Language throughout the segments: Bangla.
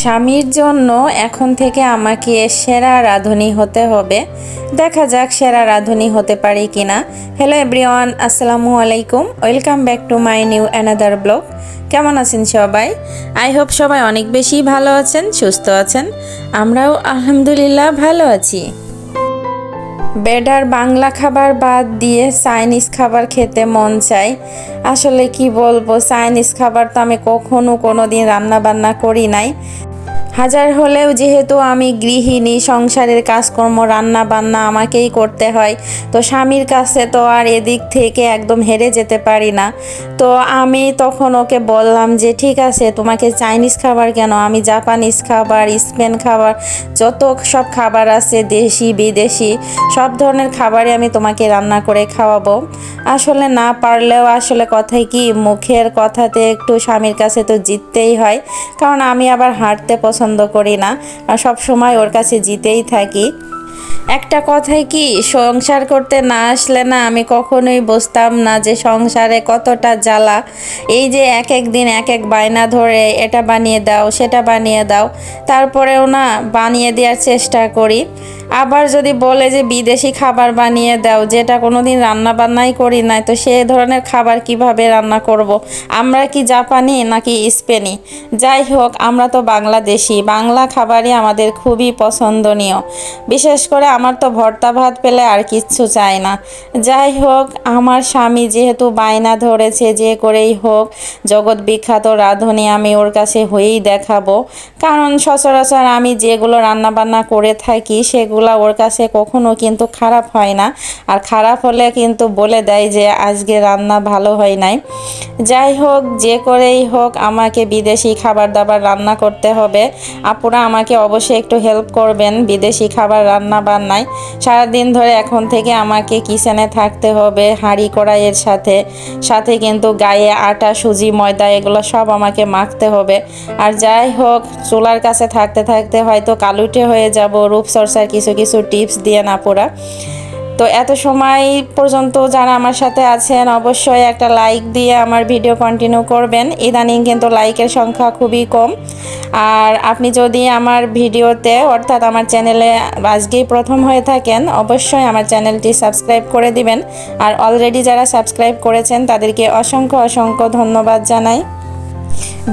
স্বামীর জন্য এখন থেকে আমাকে সেরা রাঁধুনি হতে হবে। দেখা যাক সেরা রাঁধুনি হতে পারি কিনা। হ্যালো এভরিওয়ান আসসালামু আলাইকুম। Welcome back to my new another blog কেমন আছেন সবাই? আই হোপ সবাই অনেক বেশি ভালো আছেন, সুস্থ আছেন। আমরাও আলহামদুলিল্লাহ ভালো আছি। বেডার বাংলা খাবার বাদ দিয়ে চাইনিজ খাবার খেতে মন চায় আসলে কি বলব, চাইনিজ খাবার তো আমি কখনো কোনো দিন রান্না বান্না করি নাই। হাজার হলেও যেহেতু আমি গৃহিণী, সংসারের কাজকর্ম রান্না বান্না আমাকেই করতে হয়, তো স্বামীর কাছে তো আর এদিক থেকে একদম হেরে যেতে পারি না। তো আমি তখন ওকে বললাম যে, ঠিক আছে, তোমাকে চাইনিজ খাবার কেন? আমি জাপানিজ খাবার, স্পেন খাবার, যত সব খাবার আছে, দেশি, বিদেশি, সব ধরনের খাবারই আমি তোমাকে রান্না করে খাওয়াবো। আসলে না পারলেও আসলে কথায় কি, মুখের কথাতে একটু স্বামীর কাছে তো জিততেই হয়, কারণ আমি আবার হাঁটতে পছন্দ করি না সব সময় ওর কাছে জিতেই থাকি। একটা কথাই কি, সংসার করতে না আসলে না আমি কখনোই বুঝতাম না যে সংসারে কতটা জ্বালা। এই যে এক এক দিন এক এক বায়না ধরে এটা বানিয়ে দাও, সেটা বানিয়ে দাও, তারপরেও না বানিয়ে দেওয়ার চেষ্টা করি। আবার যদি বলে যে বিদেশি খাবার বানিয়ে দাও, যেটা কোনোদিন রান্না বান্নাই করি নাই, তো সে ধরনের খাবার কীভাবে রান্না করব। আমরা কি জাপানি নাকি স্পেনি? যাই হোক, আমরা তো বাংলাদেশি। বাংলা খাবারই আমাদের খুবই পছন্দনীয়। বিশেষ করে আমার তো ভর্তা ভাত পেলে আর কিচ্ছু চাই না। যাই হোক, আমার স্বামী যেহেতু বায়না ধরেছে যে করেই হোক, জগৎ বিখ্যাত রাঁধুনি আমি ওর কাছে হয়েই দেখাবো। কারণ সচরাচর আমি যেগুলো রান্না বান্না করে থাকি, সেগুলো ওর কাছে কখনো কিন্তু খারাপ হয় না। আর খারাপ হলে কিন্তু বলে দেয় যে, আজকে রান্না ভালো হয় নাই। যাই হোক, যে করেই হোক, আমাকে বিদেশি খাবার দাবার রান্না করতে হবে। আপুরা আমাকে অবশ্যই একটু হেল্প করবেন বিদেশি খাবার রান্না বান্নায়। সারাদিন ধরে এখন থেকে আমাকে কিচেনে থাকতে হবে, হাঁড়ি কড়াইয়ের সাথে। সাথে কিন্তু গায়ে আটা, সুজি, ময়দা এগুলো সব আমাকে মাখতে হবে। আর যাই হোক, চুলার কাছে থাকতে থাকতে হয়তো কালুটে হয়ে যাব, রূপচর্চার কিছু কিছু কিছু টিপস দিয়ে না পোড়া। তো এত সময় পর্যন্ত যারা আমার সাথে আছেন, অবশ্যই একটা লাইক দিয়ে আমার ভিডিও কন্টিনিউ করবেন। ইদানিং কিন্তু লাইকের সংখ্যা খুবই কম। আর আপনি যদি আমার ভিডিওতে অর্থাৎ আমার চ্যানেলে আজকেই প্রথম হয়ে থাকেন, অবশ্যই আমার চ্যানেলটি সাবস্ক্রাইব করে দিবেন। আর অলরেডি যারা সাবস্ক্রাইব করেছেন, তাদেরকে অসংখ্য অসংখ্য ধন্যবাদ জানাই।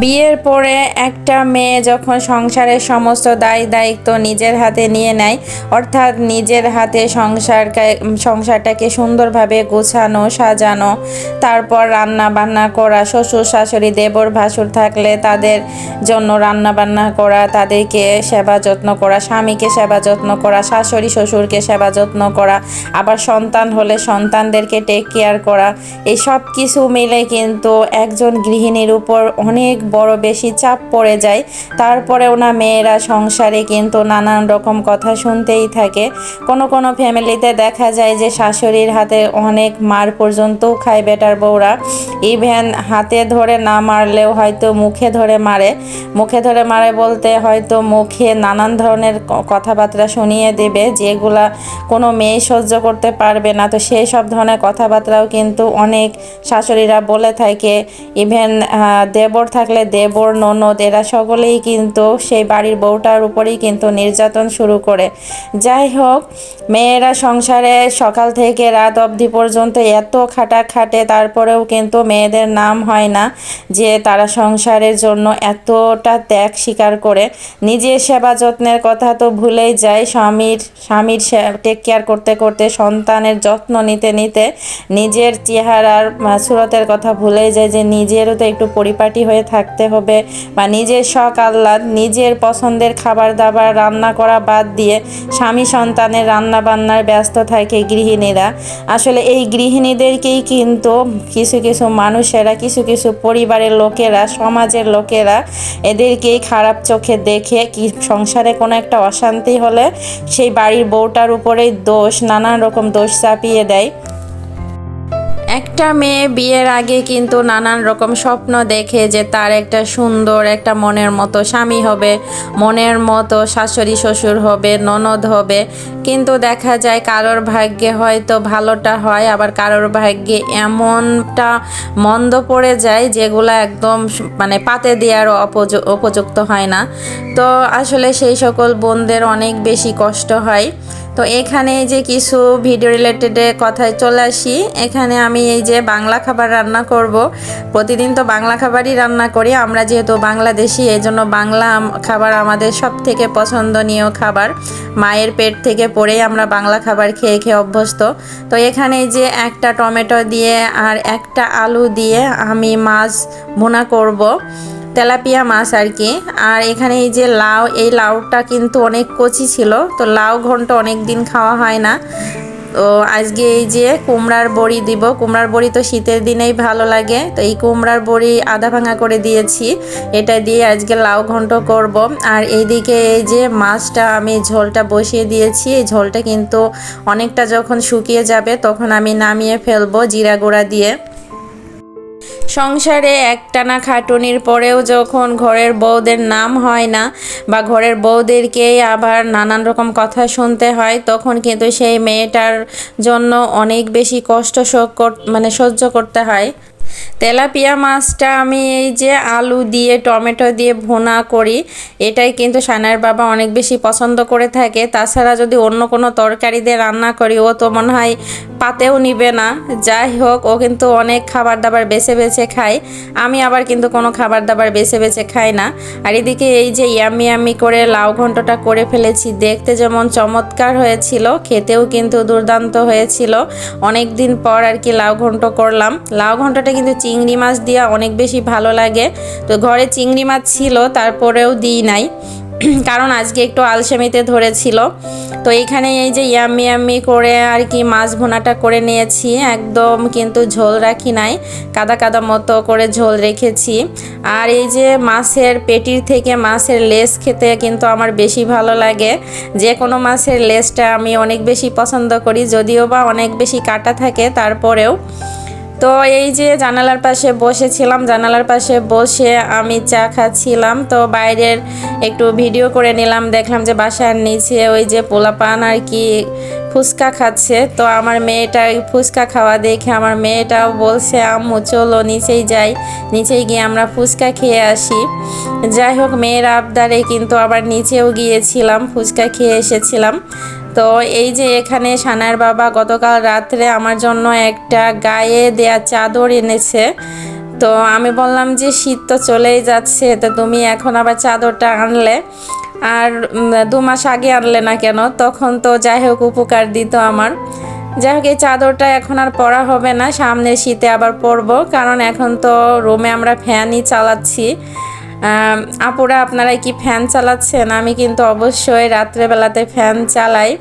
বিয়ের পরে একটা মেয়ে যখন সংসারের সমস্ত দায় দায়িত্ব নিজের হাতে নিয়ে নেয়, অর্থাৎ নিজের হাতে সংসারকে, সংসারটাকে সুন্দরভাবে গোছানো, সাজানো, তারপর রান্না বান্না করা, শ্বশুর, শাশুড়ি, দেবর, ভাসুর থাকলে তাদের জন্য রান্না বান্না করা, তাদেরকে সেবা যত্ন করা, স্বামীকে সেবা যত্ন করা, শাশুড়ি, শ্বশুরকে সেবা যত্ন করা, আবার সন্তান হলে সন্তানদেরকে টেক কেয়ার করা, এই সব কিছু মিলে কিন্তু একজন গৃহিণীর উপর অনেক বড় বেশি চাপ পড়ে যায়। তারপরে ওনা মেয়েরা সংসারে কিন্তু নানান রকম কথা শুনতেই থাকে। কোনো কোনো ফ্যামিলিতে দেখা যায় যে শাশুড়ির হাতে অনেক মার পর্যন্তও খায় বেটার বউরা। ইভেন হাতে ধরে না মারলেও হয়তো মুখে ধরে মারে। মুখে ধরে মারে বলতে হয়তো মুখে নানান ধরনের কথাবার্তা শুনিয়ে দেবে যেগুলা কোনো মেয়ে সহ্য করতে পারবে না। তো সেই সব ধরনের কথাবার্তাও কিন্তু অনেক শাশুড়িরা বলে থাকে। ইভেন দেবর থাকলে দেবর, ননদ, এরা সকলেই কিন্তু সেই বাড়ির বউটার উপরেই কিন্তু নির্যাতন শুরু করে। যাই হোক, মেয়েরা সংসারে সকাল থেকে রাত অবধি পর্যন্ত এত খাটা খাটে তারপরেও কিন্তু মেয়েদের নাম হয় না যে তারা সংসারের জন্য এতটা ত্যাগ স্বীকার করে। নিজের সেবা যত্নের কথা তো ভুলেই যায়, স্বামীর স্বামীর টেক কেয়ার করতে করতে, সন্তানের যত্ন নিতে নিতে নিজের চেহারার সুরতের কথা ভুলেই যায় যে নিজেরও তো একটু পরিপাটি হয়ে থাকতে হবে বা নিজের শখ, আহ্লাদ, নিজের পছন্দের খাবার দাবার রান্না করা বাদ দিয়ে স্বামী সন্তানের রান্না বান্নার ব্যস্ত থাকে গৃহিণীরা। আসলে এই গৃহিণীদেরকেই কিন্তু কিছু কিছু মানুষেরা, কিছু কিছু পরিবারের লোকেরা, সমাজের লোকেরা এদেরকেই খারাপ চোখে দেখে কি সংসারে কোনো একটা অশান্তি হলে সেই বাড়ির বউটার উপরেই দোষ, নানান রকম দোষ চাপিয়ে দেয়। একটা মেয়ে বিয়ের আগে কিন্তু নানান রকম স্বপ্ন দেখে যে তার একটা সুন্দর একটা মনের মতো স্বামী হবে, মনের মতো শাশুড়ি শ্বশুর হবে, ননদ হবে। কিন্তু দেখা যায় কারোর ভাগ্যে হয়তো ভালোটা হয়, আবার কারোর ভাগ্যে এমনটা মন্দ পড়ে যায় যেগুলো একদম মানে পাতে দেওয়ার অপযু- উপযুক্ত হয় না। তো আসলে সেই সকল বোনদের অনেক বেশি কষ্ট হয়। তো এখানে যে কিছু ভিডিও রিলেটেড কথায় চলে আসি। এখানে আমি এই যে বাংলা খাবার রান্না করব। প্রতিদিন তো বাংলা খাবারই রান্না করি। আমরা যেহেতু বাংলাদেশি এই জন্য বাংলা খাবার আমাদের সব থেকে পছন্দনীয় খাবার। মায়ের পেট থেকে পড়েই আমরা বাংলা খাবার খেয়ে খেয়ে অভ্যস্ত। তো এখানে যে একটা টমেটো দিয়ে আর একটা আলু দিয়ে আমি মাছ ভুনা করব। তেলাপিয়া মাছ আর কি। আর এখানে এই যে লাউ, এই লাউটা কিন্তু অনেক কচি ছিল, তো লাউ ঘন্ট অনেক দিন খাওয়া হয় না। তো আজকে এই যে কুমড়ার বড়ি দিব, কুমড়ার বড়ি তো শীতের দিনেই ভালো লাগে, তো এই কুমড়ার বড়ি আধা ভাঙা করে দিয়েছি, এটা দিয়ে আজকে লাউ ঘন্ট করব। আর এইদিকে এই যে মাছটা আমি ঝোলটা বসিয়ে দিয়েছি, এই ঝোলটা কিন্তু অনেকটা যখন শুকিয়ে যাবে তখন আমি নামিয়ে ফেলব জিরা গুঁড়া দিয়ে। সংসারে একটানা খাটুনির পরেও যখন ঘরের বউদের নাম হয় না বা ঘরের বউদেরকেই আবার নানান রকম কথা শুনতে হয়, তখন কিন্তু সেই মেয়েটার জন্য অনেক বেশি কষ্ট শোক মানে সহ্য করতে হয়। তেলাপিয়া মাছটা আমি এই যে আলু দিয়ে, টমেটো দিয়ে ভুনা করি, এটাই কিন্তু সানার বাবা অনেক বেশি পছন্দ করে থাকে। তাছাড়া যদি অন্য কোনো তরকারি দিয়ে রান্না করি, ও তো মনে হয় পাতেও নিবে না। যাই হোক, ও কিন্তু অনেক খাবার দাবার বেছে বেছে খায়। আমি আবার কিন্তু কোনো খাবার দাবার বেছে বেছে খাই না। আর এদিকে এই যে ইয়ামি ইয়ামি করে লাউ ঘন্টটা করে ফেলেছি, দেখতে যেমন চমৎকার হয়েছিল, খেতেও কিন্তু দুর্দান্ত হয়েছিল। অনেক দিন পর আর কি লাউ ঘন্ট করলাম। লাউ ঘন্টটা কিন্তু চিংড়ি মাছ দিয়া অনেক বেশি ভালো লাগে। তো ঘরে চিংড়ি মাছ ছিল, তারপরেও দিই নাই। কারণ আজকে একটু আলসেমিতে ধরেছিল। তো এইখানে এই যে ইয়াম্মি ইয়াম্মি করে আর কি মাছ ভোনাটা করে নিয়েছি, একদম কিন্তু ঝোল রাখি নাই। কাদা কাদা মতো করে ঝোল রেখেছি। আর এই যে মাছের পেটির থেকে মাছের লেস খেতে কিন্তু আমার বেশি ভালো লাগে। যে কোনো মাছের লেসটা আমি অনেক বেশি পছন্দ করি, যদিও বা অনেক বেশি কাটা থাকে, তারপরেও তো এই যে জানালার পাশে বসেছিলাম, জানালার পাশে বসে আমি চা খাচ্ছিলাম। তো বাইরের একটু ভিডিও করে নিলাম, দেখলাম যে বাসার নিচে ওই যে পোলাপান আর কি ফুচকা খাচ্ছে। তো আমার মেয়েটা ফুচকা খাওয়া দেখে আমার মেয়েটাও বলছে, আম্মু, চলো নিচেই যাই, নিচেই গিয়ে আমরা ফুচকা খেয়ে আসি। যাই হোক, মেয়ের আবদারে কিন্তু আবার নিচেও গিয়েছিলাম, ফুচকা খেয়ে এসেছিলাম। তো এই যে এখানে সানার বাবা গতকাল রাত্রে আমার জন্য একটা গায়ে দেয়া চাদর এনেছে। তো আমি বললাম যে শীত তো চলেই যাচ্ছে, তো তুমি এখন আবার চাদরটা আনলে। আর দু মাস আগে আনলে না কেন? তখন তো যাই হোক উপকার দিত আমার। যাই হোক, এই চাদরটা এখন আর পরা হবে না সামনে শীতে আবার পরবো। কারণ এখন তো রুমে আমরা ফ্যানই চালাচ্ছি। আপুরা, আপনারা কি ফ্যান চালাচ্ছেন? আমি কিন্তু অবশ্যই রাত্রেবেলাতে ফ্যান চালাই।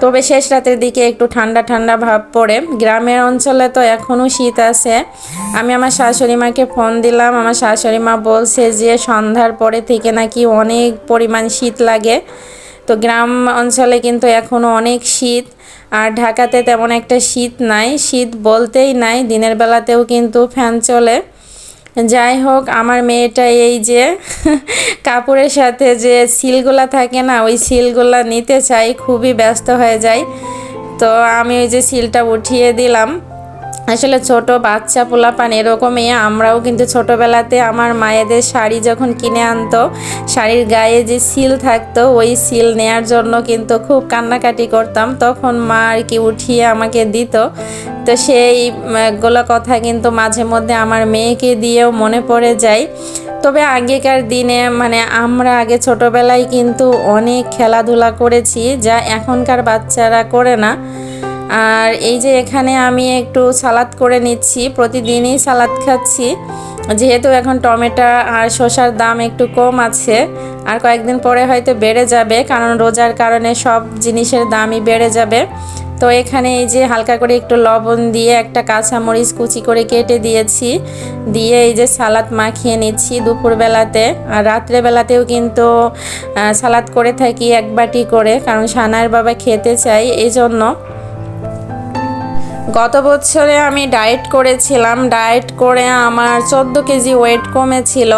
তবে শেষ রাতের দিকে একটু ঠান্ডা ঠান্ডা ভাব পড়ে। গ্রামের অঞ্চলে তো এখনও শীত আছে। আমি আমার শাশুড়ি মাকে ফোন দিলাম। আমার শাশুড়ি মা বলছে যে, সন্ধ্যার পরে থেকে নাকি অনেক পরিমাণ শীত লাগে। তো গ্রাম অঞ্চলে কিন্তু এখনও অনেক শীত। আর ঢাকাতে তেমন একটা শীত নাই। শীত বলতেই নাই। দিনের বেলাতেও কিন্তু ফ্যান চলে। যাই হোক, আমার মেয়েটা এই যে কাপড়ের সাথে যে সিলগুলা থাকে না, ওই সিলগুলা নিতে চাই, খুবই ব্যস্ত হয়ে যায় তো আমি ওই যে সিলটা উঠিয়ে দিলাম। আসলে ছোট বাচ্চা পোলাপান এরকমই, আমরাও কিন্তু ছোটবেলাতে আমার মায়েদের শাড়ি যখন কিনে আনতো, শাড়ির গায়ে যে সিল থাকতো, ওই সিল নেয়ার জন্য কিন্তু খুব কান্নাকাটি করতাম। তখন মা আর কি উঠিয়ে আমাকে দিত। তো সেই উম, কথা কিন্তু মাঝে মধ্যে আমার মেয়েকে দিয়েও মনে পড়ে যায়। তবে আগেকার দিনে মানে আমরা আগে ছোটবেলায় কিন্তু অনেক খেলাধুলা করেছি যা এখনকার বাচ্চারা করে না। আর এই যে এখানে আমি একটু সালাদ করে নিচ্ছি প্রতিদিনই সালাদ খাচ্ছি। যেহেতু এখন টমেটো আর শসার দাম একটু কম আছে আর কয়েকদিন পরে হয়তো বেড়ে যাবে কারণ রোজার কারণে সব জিনিসের দামই বেড়ে যাবে। তো এখানে এই যে হালকা করে একটু লবণ দিয়ে একটা কাঁচামরিচ কুচি করে কেটে দিয়েছি। দিয়ে এই যে সালাদ মাখিয়ে নিচ্ছি দুপুরবেলাতে। আর রাত্রেবেলাতেও কিন্তু সালাদ করে থাকি এক বাটি করে, কারণ সানার বাবা খেতে চাই এই জন্য গত বছরে আমি ডায়েট করেছিলাম। ডায়েট করে আমার চোদ্দ কেজি ওয়েট কমেছিল।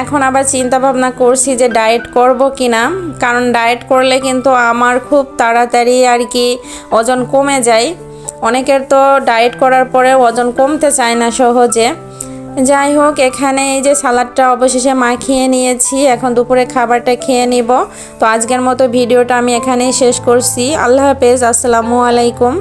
এখন আবার চিন্তা ভাবনা করছি যে ডায়েট করব কি না কারণ ডায়েট করলে কিন্তু আমার খুব তাড়াতাড়ি আর কি ওজন কমে যায়। অনেকের তো ডায়েট করার পরে ওজন কমতে চায় না সহজে। যাই হোক, এখানে এই যে সালাডটা অবশেষে মাখিয়ে নিয়েছি, এখন দুপুরে খাবারটা খেয়ে নিব। তো আজকের মতো ভিডিওটা আমি এখানেই শেষ করছি। আল্লাহ হাফেজ, আসসালামু আলাইকুম।